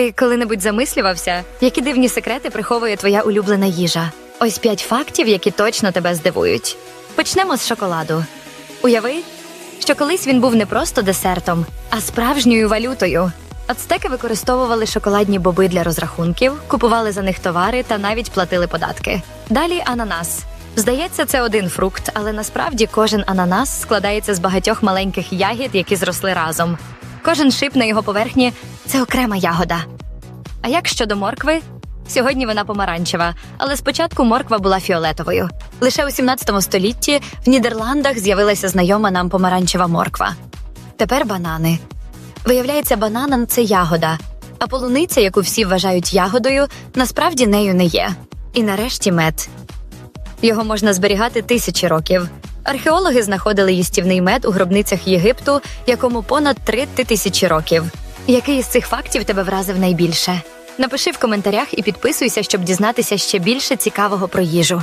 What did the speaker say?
Ти коли-небудь замислювався, які дивні секрети приховує твоя улюблена їжа? Ось п'ять фактів, які точно тебе здивують. Почнемо з шоколаду. Уяви, що колись він був не просто десертом, а справжньою валютою. Ацтеки використовували шоколадні боби для розрахунків, купували за них товари та навіть платили податки. Далі ананас. Здається, це один фрукт, але насправді кожен ананас складається з багатьох маленьких ягід, які зросли разом. Кожен шип на його поверхні це окрема ягода. А як щодо моркви? Сьогодні вона помаранчева, але спочатку морква була фіолетовою. Лише у 17 столітті в Нідерландах з'явилася знайома нам помаранчева морква. Тепер банани. Виявляється, бананан це ягода, а полуниця, яку всі вважають ягодою, насправді нею не є. І нарешті мед. Його можна зберігати тисячі років. Археологи знаходили їстівний мед у гробницях Єгипту, якому понад три тисячі років. Який із цих фактів тебе вразив найбільше? Напиши в коментарях і підписуйся, щоб дізнатися ще більше цікавого про їжу.